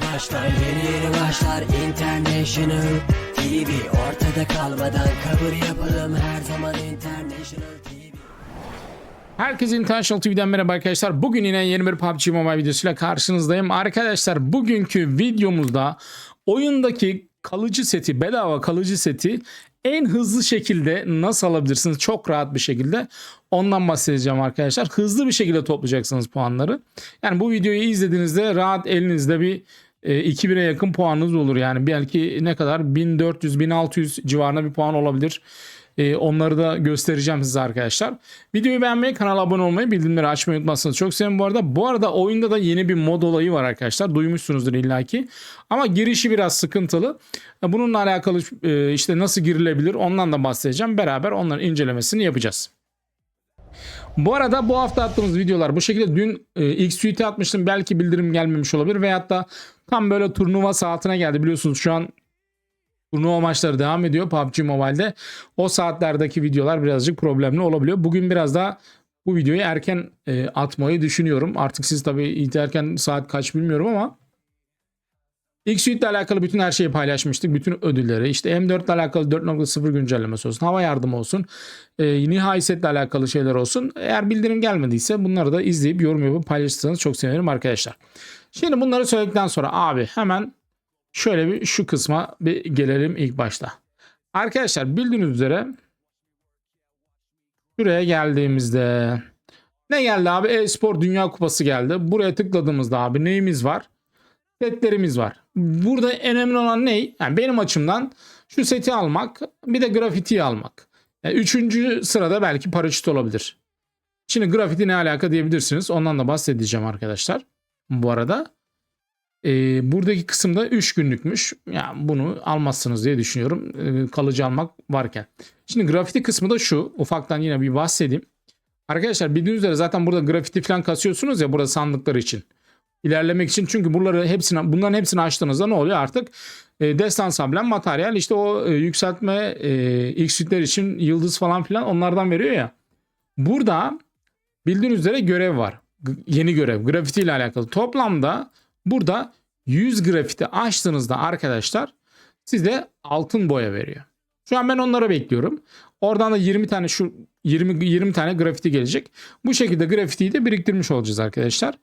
başlar Yeni yeni başlar International TV Ortada kalmadan kabul yapalım Her zaman International TV Herkese International TV'den merhaba arkadaşlar. Bugün yine yeni bir PUBG Mobile videosuyla karşınızdayım. Arkadaşlar bugünkü videomuzda oyundaki kalıcı seti, bedava kalıcı seti en hızlı şekilde nasıl alabilirsiniz? Çok rahat bir şekilde ondan bahsedeceğim arkadaşlar. Hızlı bir şekilde toplayacaksınız puanları. Yani bu videoyu izlediğinizde rahat elinizde bir 2000'e yakın puanınız olur. Yani belki ne kadar 1400-1600 civarında bir puan olabilir. Ee, onları da göstereceğim size arkadaşlar. Videoyu beğenmeyi, kanala abone olmayı, bildirimleri açmayı unutmazsanız çok sevinirim bu arada. Bu arada oyunda da yeni bir mod olayı var arkadaşlar. Duymuşsunuzdur illaki. Ama girişi biraz sıkıntılı. Bununla alakalı e, işte nasıl girilebilir ondan da bahsedeceğim. Beraber onların incelemesini yapacağız. Bu arada bu hafta attığımız videolar bu şekilde dün e, ilk atmıştım. Belki bildirim gelmemiş olabilir veyahut da tam böyle turnuva saatine geldi. Biliyorsunuz şu an Turnuva maçları devam ediyor PUBG Mobile'de. O saatlerdeki videolar birazcık problemli olabiliyor. Bugün biraz daha bu videoyu erken e, atmayı düşünüyorum. Artık siz tabii izlerken saat kaç bilmiyorum ama X-Suite ile alakalı bütün her şeyi paylaşmıştık. Bütün ödülleri. işte M4 ile alakalı 4.0 güncellemesi olsun. Hava yardımı olsun. E, nihai set ile alakalı şeyler olsun. Eğer bildirim gelmediyse bunları da izleyip yorum yapıp paylaşırsanız çok sevinirim arkadaşlar. Şimdi bunları söyledikten sonra abi hemen şöyle bir şu kısma bir gelelim ilk başta. Arkadaşlar bildiğiniz üzere şuraya geldiğimizde ne geldi abi? E-spor Dünya Kupası geldi. Buraya tıkladığımızda abi neyimiz var? Setlerimiz var. Burada önemli olan ne? Yani benim açımdan şu seti almak bir de grafitiyi almak. Yani üçüncü sırada belki paraşüt olabilir. Şimdi grafiti ne alaka diyebilirsiniz. Ondan da bahsedeceğim arkadaşlar. Bu arada. Ee, buradaki kısımda 3 günlükmüş. Yani bunu almazsınız diye düşünüyorum. Ee, kalıcı almak varken. Şimdi grafiti kısmı da şu. Ufaktan yine bir bahsedeyim. Arkadaşlar bildiğiniz üzere zaten burada grafiti falan kasıyorsunuz ya burada sandıkları için. İlerlemek için çünkü bunları hepsini bunların hepsini açtığınızda ne oluyor artık? E, destans amblem materyal işte o e, yükseltme e, X-Suite'ler için yıldız falan filan onlardan veriyor ya. Burada bildiğiniz üzere görev var. Yeni görev. Grafiti ile alakalı. Toplamda Burada 100 grafiti açtığınızda arkadaşlar size altın boya veriyor. Şu an ben onlara bekliyorum. Oradan da 20 tane şu 20 20 tane grafiti gelecek. Bu şekilde grafitiyi de biriktirmiş olacağız arkadaşlar.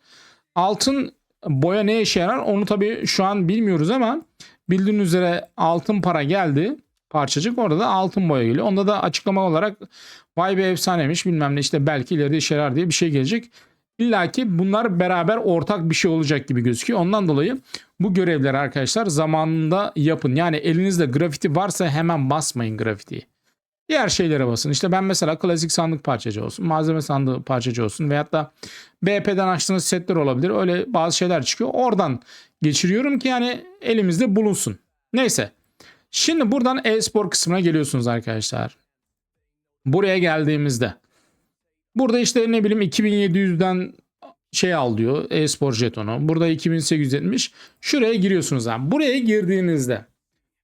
Altın boya ne işe yarar onu tabii şu an bilmiyoruz ama bildiğiniz üzere altın para geldi parçacık orada da altın boya geliyor. Onda da açıklama olarak vay be efsanemiş bilmem ne işte belki ileride işe yarar diye bir şey gelecek. İlla ki bunlar beraber ortak bir şey olacak gibi gözüküyor. Ondan dolayı bu görevleri arkadaşlar zamanında yapın. Yani elinizde grafiti varsa hemen basmayın grafitiyi. Diğer şeylere basın. İşte ben mesela klasik sandık parçacı olsun, malzeme sandığı parçacı olsun veyahut da BP'den açtığınız setler olabilir. Öyle bazı şeyler çıkıyor. Oradan geçiriyorum ki yani elimizde bulunsun. Neyse. Şimdi buradan e-spor kısmına geliyorsunuz arkadaşlar. Buraya geldiğimizde Burada işte ne bileyim 2700'den şey al diyor e-spor jetonu. Burada 2870. Şuraya giriyorsunuz abi. Buraya girdiğinizde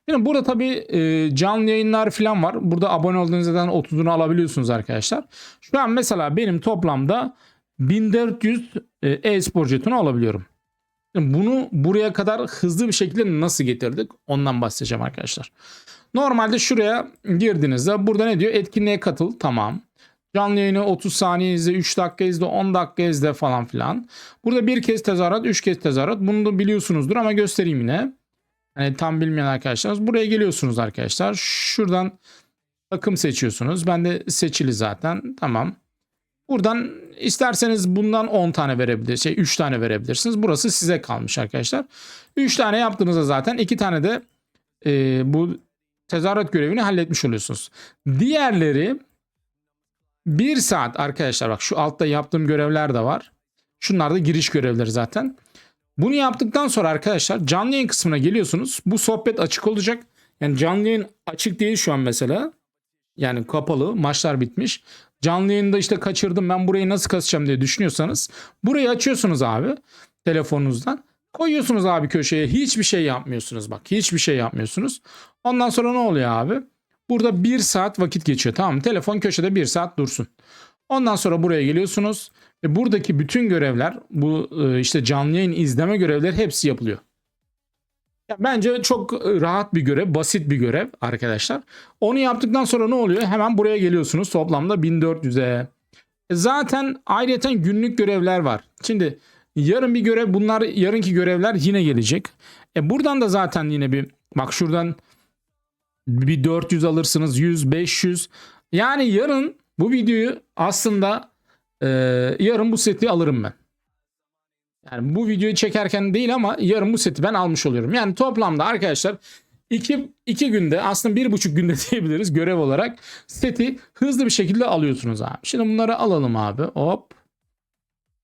Şimdi burada tabii e, canlı yayınlar falan var. Burada abone olduğunuzda zaten 30'unu alabiliyorsunuz arkadaşlar. Şu an mesela benim toplamda 1400 e, e-spor jetonu alabiliyorum. Bunu buraya kadar hızlı bir şekilde nasıl getirdik? Ondan bahsedeceğim arkadaşlar. Normalde şuraya girdiğinizde burada ne diyor? Etkinliğe katıl. Tamam. Canlı yayını 30 saniye izle, 3 dakika izle, 10 dakika izle falan filan. Burada bir kez tezahürat, 3 kez tezahürat. Bunu da biliyorsunuzdur ama göstereyim yine. Hani tam bilmeyen arkadaşlar. Buraya geliyorsunuz arkadaşlar. Şuradan takım seçiyorsunuz. Ben de seçili zaten. Tamam. Buradan isterseniz bundan 10 tane verebilir, şey 3 tane verebilirsiniz. Burası size kalmış arkadaşlar. 3 tane yaptığınızda zaten 2 tane de e, bu tezahürat görevini halletmiş oluyorsunuz. Diğerleri 1 saat arkadaşlar bak şu altta yaptığım görevler de var. Şunlar da giriş görevleri zaten. Bunu yaptıktan sonra arkadaşlar canlı yayın kısmına geliyorsunuz. Bu sohbet açık olacak. Yani canlı yayın açık değil şu an mesela. Yani kapalı maçlar bitmiş. Canlı yayında işte kaçırdım ben burayı nasıl kasacağım diye düşünüyorsanız burayı açıyorsunuz abi telefonunuzdan. Koyuyorsunuz abi köşeye hiçbir şey yapmıyorsunuz bak hiçbir şey yapmıyorsunuz. Ondan sonra ne oluyor abi? Burada bir saat vakit geçiyor tamam mı? Telefon köşede bir saat dursun. Ondan sonra buraya geliyorsunuz ve buradaki bütün görevler bu e, işte canlı yayın izleme görevleri hepsi yapılıyor. Ya bence çok e, rahat bir görev, basit bir görev arkadaşlar. Onu yaptıktan sonra ne oluyor? Hemen buraya geliyorsunuz toplamda 1400'e. E Zaten ayrıca günlük görevler var. Şimdi yarın bir görev bunlar yarınki görevler yine gelecek. E buradan da zaten yine bir bak şuradan bir 400 alırsınız 100 500 yani yarın bu videoyu aslında e, yarın bu seti alırım ben. Yani bu videoyu çekerken değil ama yarın bu seti ben almış oluyorum. Yani toplamda arkadaşlar iki, iki günde aslında bir buçuk günde diyebiliriz görev olarak seti hızlı bir şekilde alıyorsunuz abi. Şimdi bunları alalım abi. Hop.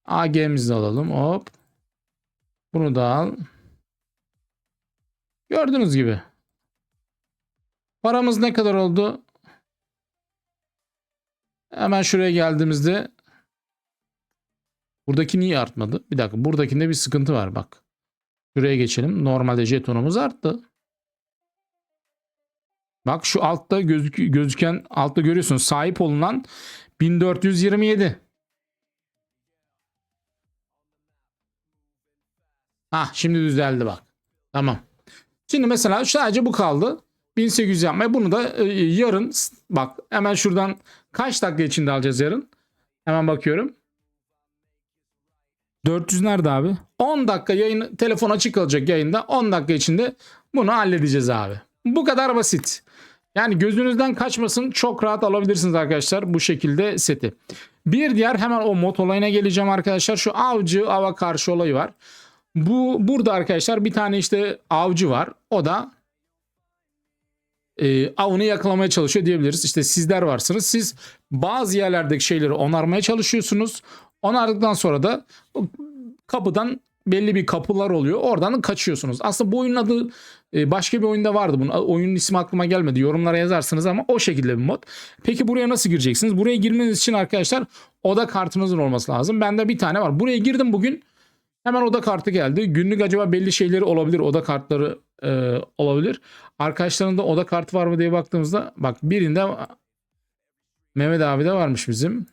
AG'mizi alalım. Hop. Bunu da al. Gördüğünüz gibi. Paramız ne kadar oldu? Hemen şuraya geldiğimizde buradaki niye artmadı? Bir dakika buradakinde bir sıkıntı var bak. Şuraya geçelim. Normalde jetonumuz arttı. Bak şu altta gözük gözüken altta görüyorsunuz sahip olunan 1427. Ah şimdi düzeldi bak. Tamam. Şimdi mesela sadece bu kaldı. 1800 yapmaya bunu da e, yarın bak hemen şuradan kaç dakika içinde alacağız yarın? Hemen bakıyorum. 400 nerede abi? 10 dakika yayın telefon açık kalacak yayında. 10 dakika içinde bunu halledeceğiz abi. Bu kadar basit. Yani gözünüzden kaçmasın çok rahat alabilirsiniz arkadaşlar bu şekilde seti. Bir diğer hemen o mod olayına geleceğim arkadaşlar. Şu avcı ava karşı olayı var. Bu burada arkadaşlar bir tane işte avcı var. O da e, avını yakalamaya çalışıyor diyebiliriz. İşte sizler varsınız. Siz bazı yerlerdeki şeyleri onarmaya çalışıyorsunuz. Onardıktan sonra da kapıdan belli bir kapılar oluyor. Oradan kaçıyorsunuz. Aslında bu oyunun adı e, başka bir oyunda vardı. Bunun oyunun ismi aklıma gelmedi. Yorumlara yazarsınız ama o şekilde bir mod. Peki buraya nasıl gireceksiniz? Buraya girmeniz için arkadaşlar oda kartınızın olması lazım. Bende bir tane var. Buraya girdim bugün. Hemen oda kartı geldi. Günlük acaba belli şeyleri olabilir. Oda kartları e, olabilir. Arkadaşlarında oda kartı var mı diye baktığımızda bak birinde Mehmet abi de varmış bizim.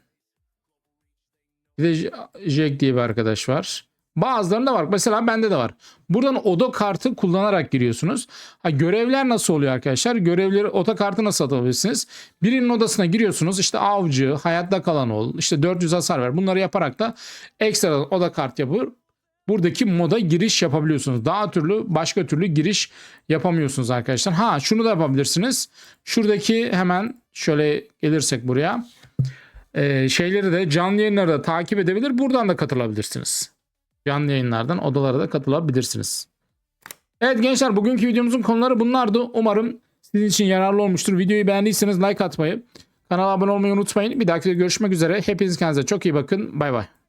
Bir de Jack diye bir arkadaş var. Bazılarında var. Mesela bende de var. Buradan oda kartı kullanarak giriyorsunuz. Ha, görevler nasıl oluyor arkadaşlar? Görevleri oda kartı nasıl atabilirsiniz? Birinin odasına giriyorsunuz. İşte avcı, hayatta kalan ol, işte 400 hasar ver. Bunları yaparak da ekstra oda kart yapır. Buradaki moda giriş yapabiliyorsunuz. Daha türlü başka türlü giriş yapamıyorsunuz arkadaşlar. Ha şunu da yapabilirsiniz. Şuradaki hemen şöyle gelirsek buraya. Ee, şeyleri de canlı yayınları da takip edebilir. Buradan da katılabilirsiniz. Canlı yayınlardan odalara da katılabilirsiniz. Evet gençler bugünkü videomuzun konuları bunlardı. Umarım sizin için yararlı olmuştur. Videoyu beğendiyseniz like atmayı, kanala abone olmayı unutmayın. Bir dahaki görüşmek üzere. Hepiniz kendinize çok iyi bakın. Bay bay.